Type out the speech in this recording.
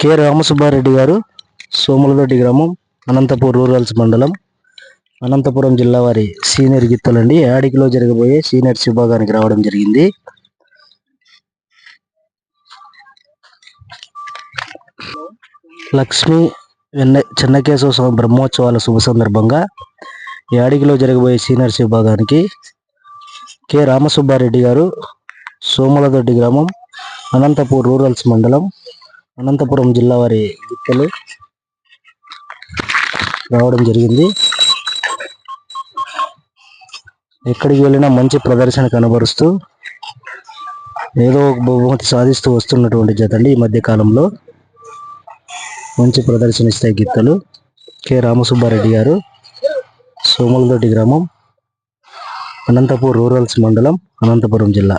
K Ramasubba Reddy గారు సోములదొడ్డి గ్రామం అనంతపూర్ రూరల్స్ మండలం అనంతపురం జిల్లా వారి సీనియర్ గిత్తలండి. యాడికిలో జరగబోయే సీనియర్స్ విభాగానికి రావడం జరిగింది. లక్ష్మి వెన్న చెన్నకేశవ స్వామి బ్రహ్మోత్సవాల శుభ సందర్భంగా యాడికిలో జరగబోయే సీనియర్స్ విభాగానికి కె రామసుబ్బారెడ్డి గారు సోములదొడ్డి గ్రామం అనంతపూర్ రూరల్స్ మండలం అనంతపురం జిల్లా వారి గిత్తలు రావడం జరిగింది. ఎక్కడికి వెళ్ళినా మంచి ప్రదర్శన కనబరుస్తూ ఏదో ఒక బహుమతి సాధిస్తూ వస్తున్నటువంటి జతండి ఈ మధ్య కాలంలో మంచి ప్రదర్శన ఇస్తాయి గిత్తలు. కె. రామసుబ్బారెడ్డి గారు సోములదొడ్డి గ్రామం అనంతపూర్ రూరల్స్ మండలం అనంతపురం జిల్లా.